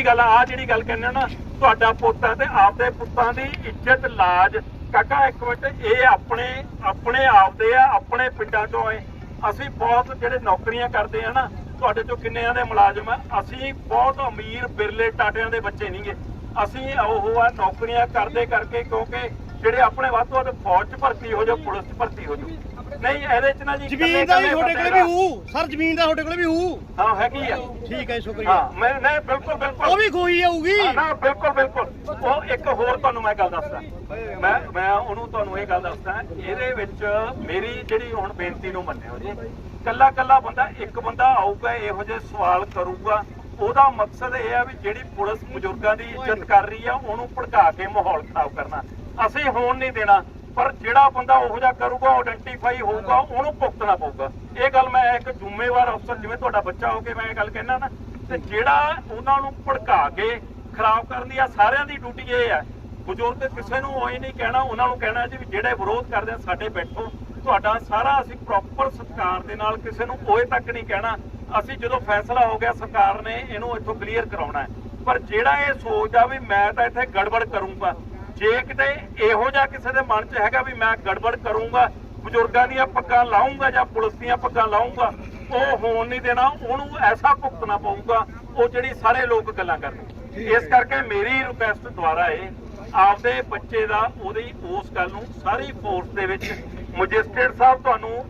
ਉਹ ਗੱਲ ਆ ਜਿਹੜੀ ਗੱਲ ਕਹਿੰਦੇ ਨਾ, ਤੁਹਾਡਾ ਪੁੱਤ ਤੇ ਆਪਦੇ ਪੁੱਤਾਂ ਦੀ ਇੱਜ਼ਤ ਲਾਜ। ਕਾਕਾ, ਇੱਕ ਮਿੰਟ, ਇਹ ਆਪਣੇ ਆਪਣੇ ਆਪਦੇ ਆ, ਆਪਣੇ ਪਿੰਡਾਂ ਚੋਂ ਆਏ। ਅਸੀਂ ਬਹੁਤ ਜਿਹੜੇ ਨੌਕਰੀਆਂ ਕਰਦੇ ਆ ਨਾ, ਤੁਹਾਡੇ ਚੋਂ ਕਿੰਨਿਆਂ ਦੇ ਮੁਲਾਜ਼ਮ ਆ। ਅਸੀਂ ਬਹੁਤ ਅਮੀਰ, ਬਿਰਲੇ ਟਾਟਿਆਂ ਦੇ ਬੱਚੇ ਨਹੀਂਗੇ। ਅਸੀਂ ਉਹ ਆ, ਨੌਕਰੀਆਂ ਕਰਦੇ ਕਰਕੇ ਕਿਉਂਕਿ ਜਿਹੜੇ ਆਪਣੇ ਵੱਧ ਤੋਂ ਵੱਧ ਫੌਜ 'ਚ ਭਰਤੀ ਹੋ ਜਾਓ, ਪੁਲਿਸ 'ਚ ਭਰਤੀ ਹੋ ਜਾਓ। ਨਹੀਂ ਇਹਦੇ 'ਚ ਨਾ ਜੀ ਜ਼ਮੀਨ ਦਾ ਵੀ ਤੁਹਾਡੇ ਕੋਲੇ ਵੀ ਹੋਊ ਸਰ ਜ਼ਮੀਨ ਦਾ ਤੁਹਾਡੇ ਕੋਲੇ ਵੀ ਹੋਊ। ਹਾਂ ਹੈਗੀ ਆ। ਠੀਕ ਹੈ ਸ਼ੁਕਰੀਆ। ਹਾਂ ਮੈਂ ਨਹੀਂ ਬਿਲਕੁਲ ਬਿਲਕੁਲ। ਉਹ ਵੀ ਖੋਈ ਜਾਊਗੀ। ਹਾਂ, ਨਾ ਬਿਲਕੁਲ ਬਿਲਕੁਲ। ਉਹ ਇੱਕ ਹੋਰ ਤੁਹਾਨੂੰ ਮੈਂ ਗੱਲ ਦੱਸਦਾ। ਮੈਂ ਮੈਂ ਉਹਨੂੰ ਤੁਹਾਨੂੰ ਇਹ ਗੱਲ ਦੱਸਦਾ ਇਹਦੇ ਵਿੱਚ ਮੇਰੀ ਜਿਹੜੀ ਹੁਣ ਬੇਨਤੀ ਨੂੰ ਮੰਨਿਓ ਜੀ ਕੱਲਾ ਕੱਲਾ ਬੰਦਾ ਇੱਕ ਬੰਦਾ ਆਊਗਾ ਇਹੋ ਜਿਹੇ ਸਵਾਲ ਕਰੂਗਾ। ਉਹਦਾ ਮਕਸਦ ਇਹ ਆ ਵੀ ਜਿਹੜੀ ਪੁਲਿਸ ਬਜ਼ੁਰਗਾਂ ਦੀ ਇੱਜ਼ਤ ਕਰ ਰਹੀ ਆ ਉਹਨੂੰ ਭੜਕਾ ਕੇ ਮਾਹੌਲ ਖਰਾਬ ਕਰਨਾ। ਅਸੀਂ ਹੋਣ ਨਹੀਂ ਦੇਣਾ। ਪਰ ਜਿਹੜਾ ਬੰਦਾ ਉਹੋ ਜਿਹਾ ਕਰੂਗਾ ਆਇਡੈਂਟੀਫਾਈ ਹੋਊਗਾ, ਉਹਨੂੰ ਭੁਗਤਣਾ ਪਊਗਾ। ਇਹ ਗੱਲ ਮੈਂ ਇੱਕ ਜ਼ਿੰਮੇਵਾਰ ਅਫਸਰ, ਜਿਵੇਂ ਤੁਹਾਡਾ ਬੱਚਾ ਹੋ ਕੇ ਮੈਂ ਇਹ ਗੱਲ ਕਹਿਣਾ ਨਾ, ਤੇ ਜਿਹੜਾ ਉਹਨਾਂ ਨੂੰ ਭੜਕਾ ਕੇ ਖਰਾਬ ਕਰਨ ਦੀ ਆ, ਸਾਰਿਆਂ ਦੀ ਡਿਊਟੀ ਇਹ ਹੈ ਬਜ਼ੁਰਗ ਕਿਸੇ ਨੂੰ ਉਹ ਨਹੀਂ ਕਹਿਣਾ, ਉਹਨਾਂ ਨੂੰ ਕਹਿਣਾ ਜੀ ਜਿਹੜੇ ਵਿਰੋਧ ਕਰਦੇ ਆ, ਸਾਡੇ ਬੈਠੋ। ਤੁਹਾਡਾ ਸਾਰਾ ਅਸੀਂ ਪ੍ਰੋਪਰ ਸਤਿਕਾਰ ਦੇ ਨਾਲ ਕਿਸੇ ਨੂੰ ਓਏ ਤੱਕ ਨਹੀਂ ਕਹਿਣਾ। ਅਸੀਂ ਜਦੋਂ ਫੈਸਲਾ ਹੋ ਗਿਆ, ਸਰਕਾਰ ਨੇ ਇਹਨੂੰ ਇੱਥੋਂ ਕਲੀਅਰ ਕਰਾਉਣਾ ਹੈ। ਪਰ ਜਿਹੜਾ ਇਹ ਸੋਚਦਾ ਵੀ ਮੈਂ ਤਾਂ ਇੱਥੇ ਗੜਬੜ ਕਰੂੰਗਾ ਜੇ ਕਿਤੇ ਇਹੋ ਜਿਹਾ ਕਿਸੇ ਦੇ ਮਨ 'ਚ ਹੈਗਾ ਵੀ ਮੈਂ ਗੜਬੜ ਕਰੂੰਗਾ ਬਜ਼ੁਰਗਾਂ ਦੀਆਂ ਪੱਗਾਂ ਲਾਉਂਗਾ ਜਾਂ ਪੁਲਿਸ ਦੀਆਂ ਪੱਗਾਂ ਲਾਉਂਗਾ ਉਹ ਹੋਣ ਨਹੀਂ ਦੇਣਾ ਉਹਨੂੰ ਐਸਾ ਭੁਗਤਣਾ ਪਊਗਾ ਉਹ ਜਿਹੜੀ ਸਾਰੇ ਲੋਕ ਗੱਲਾਂ ਕਰਦੇ ਇਸ ਕਰਕੇ ਮੇਰੀ ਰਿਕੁਐਸਟ ਦੁਆਰਾ ਇਹ ਆਪਦੇ ਬੱਚੇ ਦਾ ਉਹਦੀ ਉਸ ਗੱਲ ਨੂੰ ਸਾਰੀ ਫੋਰਸ ਦੇ ਵਿੱਚ ਮੈਜਿਸਟ੍ਰੇਟ ਸਾਹਿਬ ਤੁਹਾਨੂੰ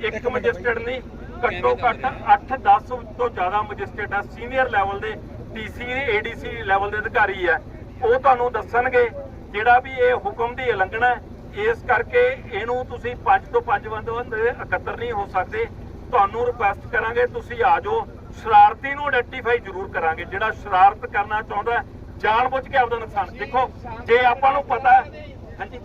ਇੱਕ ਮੈਜਿਸਟ੍ਰੇਟ ਨਹੀਂ ਘੱਟੋ ਘੱਟ 8-10 ਤੋਂ ਜ਼ਿਆਦਾ ਮੈਜਿਸਟ੍ਰੇਟ ਆ ਸੀਨੀਅਰ ਲੈਵਲ ਦੇ ਡੀਸੀ ਏਡੀਸੀ ਲੈਵਲ ਦੇ ਅਧਿਕਾਰੀ ਆ। ਉਹ ਤੁਹਾਨੂੰ ਦੱਸਣਗੇ ਜਿਹੜਾ ਵੀ ਇਹ ਹੁਕਮ ਦੀ ਉਲੰਘਣਾ ਇਸ ਕਰਕੇ ਇਹਨੂੰ ਤੁਸੀਂ ਪੰਜ ਤੋਂ ਪੰਜ ਬੰਦੇ ਬੰਦੇ ਇਕੱਤਰ ਨਹੀਂ ਹੋ ਸਕਦੇ। ਤੁਹਾਨੂੰ ਰਿਕੁਐਸਟ ਕਰਾਂਗੇ ਤੁਸੀਂ ਆ ਜਾਓ। ਸ਼ਰਾਰਤੀ ਨੂੰ ਆਇਡੈਂਟੀਫਾਈ ਜ਼ਰੂਰ ਕਰਾਂਗੇ। ਜਿਹੜਾ ਸ਼ਰਾਰਤ ਕਰਨਾ ਚਾਹੁੰਦਾ ਹੈ, ਜਾਣਬੁੱਝ ਕੇ ਆਪਦਾ ਨੁਕਸਾਨ ਦੇਖੋ ਜੇ ਆਪਾਂ ਨੂੰ ਪਤਾ ਹੈ ਹਾਂਜੀ।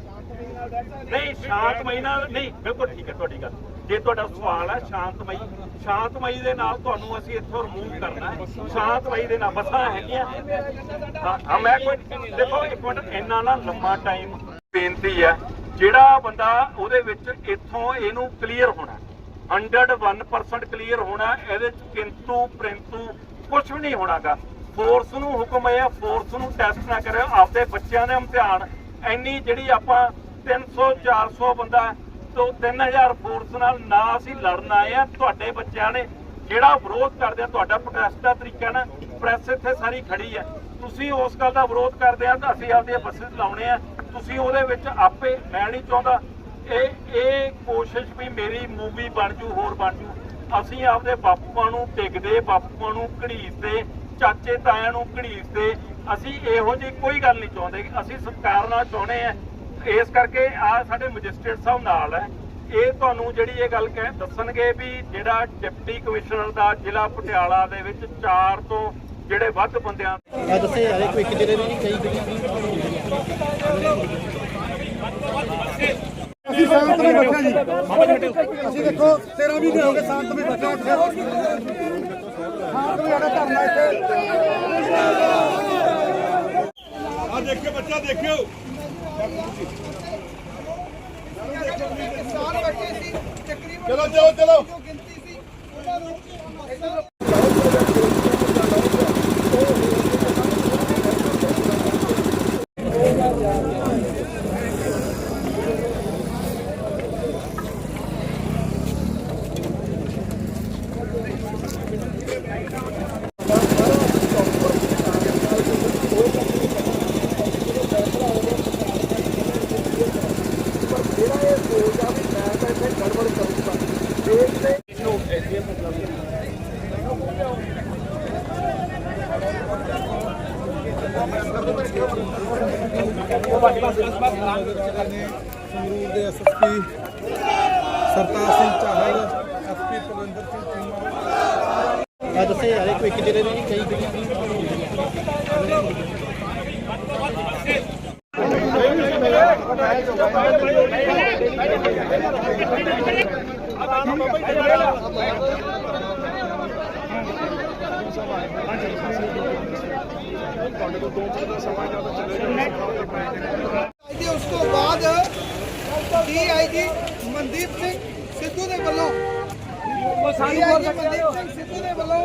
ਨਹੀਂ ਸ਼ਾਂਤਮਈ ਨਾਲ ਨਹੀਂ ਬਿਲਕੁਲ ਠੀਕ ਹੈ ਤੁਹਾਡੀ ਗੱਲ। ਜੇ ਤੁਹਾਡਾ ਸਵਾਲ ਹੈ, ਸ਼ਾਂਤਮਈ ਸ਼ਾਂਤਮਈ ਦੇ ਨਾਲ ਤੁਹਾਨੂੰ ਅਸੀਂ ਇੱਥੋਂ ਰਿਮੂਵ ਕਰਨਾ ਹੈ। ਸ਼ਾਂਤਮਈ ਦੇ ਨਾਲ ਬਸਾਂ ਹੈਗੀਆਂ। ਹਾਂ, ਮੈਂ ਕੋਈ ਦੇਖੋ, ਇੱਕ ਮਿੰਟ, ਇੰਨਾ ਨਾ ਲੰਮਾ ਟਾਈਮ ਬੇਨਤੀ ਹੈ। ਜਿਹੜਾ ਬੰਦਾ ਉਹਦੇ ਵਿੱਚ ਇੱਥੋਂ ਇਹਨੂੰ ਕਲੀਅਰ ਹੋਣਾ 101% ਕਲੀਅਰ ਹੋਣਾ ਇਹਦੇ ਚ ਕਿੰਤੂ, ਪ੍ਰਿੰਤੂ ਕੁਝ ਵੀ ਨਹੀਂ ਹੋਣਾਗਾ। ਫੋਰਸ ਨੂੰ ਹੁਕਮ ਹੈ ਫੋਰਸ ਨੂੰ ਟੈਸਟ ਨਾ ਕਰਿਓ। ਆਪਦੇ ਬੱਚਿਆਂ ਦੇ ਇਮਤਿਹਾਨ ਇੰਨੀ ਜਿਹੜੀ ਆਪਾਂ 300 400 ਬੰਦਾ ਤੋਂ 3000 ਫੋਰਸ ਨਾਲ ਨਾ ਅਸੀਂ ਲੜਨ ਆਏ ਆ। ਤੁਹਾਡੇ ਬੱਚਿਆਂ ਨੇ ਜਿਹੜਾ ਵਿਰੋਧ ਕਰਦੇ ਆ, ਤੁਹਾਡਾ ਪ੍ਰੋਟੈਸਟ ਦਾ ਤਰੀਕਾ ਨਾ ਪ੍ਰੈਸ ਇੱਥੇ ਸਾਰੀ ਖੜੀ ਹੈ ਤੁਸੀਂ ਉਸ ਗੱਲ ਦਾ ਵਿਰੋਧ ਕਰਦੇ ਆ, ਤਾਂ ਅਸੀਂ ਆਪਦੀਆਂ ਬੱਸੇ ਲਾਉਣੇ ਆ। ਤੁਸੀਂ ਉਹਦੇ ਵਿੱਚ ਆਪੇ, ਮੈਂ ਨਹੀਂ ਚਾਹੁੰਦਾ, ਇਹ ਇਹ ਕੋਸ਼ਿਸ਼ ਵੀ ਮੇਰੀ ਮੂਵੀ ਬਣ ਜੂ, ਹੋਰ ਬਣ ਜੂ। ਅਸੀਂ ਆਪਦੇ ਬਾਪੂਆਂ ਨੂੰ ਟਿਕਦੇ, ਬਾਪੂਆਂ ਨੂੰ ਘੜੀਸਦੇ ਚਾਚੇ ਤਾਇਆਂ ਨੂੰ ਘੜੀਸਦੇ ਅਸੀਂ ਇਹੋ ਜਿਹੀ ਕੋਈ ਗੱਲ ਨਹੀਂ ਚਾਹੁੰਦੇ। ਅਸੀਂ ਸਤਿਕਾਰ ਨਾਲ ਚਾਹੁੰਦੇ ਆ। ਇਸ ਕਰਕੇ ਆ ਸਾਡੇ ਮੈਜਿਸਟ੍ਰੇਟ ਸਾਹਿਬ ਨਾਲ ਹੈ। ਇਹ ਤੁਹਾਨੂੰ ਜਿਹੜੀ ਇਹ ਗੱਲ ਕਹਿ ਦੱਸਣਗੇ ਵੀ ਜਿਹੜਾ ਡਿਪਟੀ ਕਮਿਸ਼ਨਰ ਦਾ ਜ਼ਿਲ੍ਹਾ ਪਟਿਆਲਾ ਦੇ ਵਿੱਚ 4 ਤੋਂ ਜਿਹੜੇ ਵੱਧ ਬੰਦਿਆਂ ਆ ਦੱਸੇ ਯਾਰ ਕੋਈ ਇੱਕ ਜਿਹੜੇ ਨਹੀਂ ਕਈ ਅਸੀਂ ਸ਼ਾਂਤ ਵਿੱਚ ਬੈਠੇ ਜੀ। ਅਸੀਂ ਦੇਖੋ 13 ਮਹੀਨੇ ਹੋ ਗਏ ਸ਼ਾਂਤ ਵਿੱਚ ਬੈਠੇ ਇੱਥੇ ਸ਼ਾਂਤ ਵਿੱਚ ਸਾਡਾ ਧਰਨਾ ਇੱਥੇ। ਆ ਦੇਖਿਓ ਬੱਚਾ ਦੇਖਿਓ। ਚਲੋ ਚਲੋ ਚਲੋ। ਸੰਗਰੂਰ ਦੇ ਐਸਐਸਪੀ ਸਰਤਾਜ ਸਿੰਘ ਚਾਹਲ ਐਸਪੀ ਪ੍ਰਵਿੰਦਰ ਸਿੰਘ ਚੀਮਾ ਆ ਦੱਸੇ ਯਾਰ ਕੋਈ ਇੱਕ ਜਿਹੜੇ ਨਹੀਂ ਕਈ ਜੀ ਉਸ ਤੋਂ ਬਾਅਦ ਡੀਆਈਜੀ ਮਨਦੀਪ ਸਿੰਘ ਸਿੱਧੂ ਦੇ ਵੱਲੋਂ ਡੀਆਈਜੀ ਮਨਦੀਪ ਸਿੰਘ ਸਿੱਧੂ ਦੇ ਵੱਲੋਂ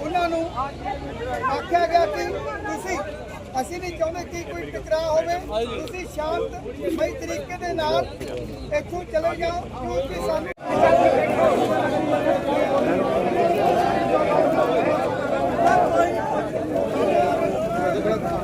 ਉਹਨਾਂ ਨੂੰ ਆਖਿਆ ਗਿਆ ਕਿ ਤੁਸੀਂ, ਅਸੀਂ ਨਹੀਂ ਚਾਹੁੰਦੇ ਕਿ ਕੋਈ ਟਕਰਾਅ ਹੋਵੇ। ਤੁਸੀਂ ਸ਼ਾਂਤਮਈ ਤਰੀਕੇ ਦੇ ਨਾਲ ਇੱਥੋਂ ਚਲੇ ਜਾਓ ਕਿਉਂਕਿ ਸਾਨੂੰ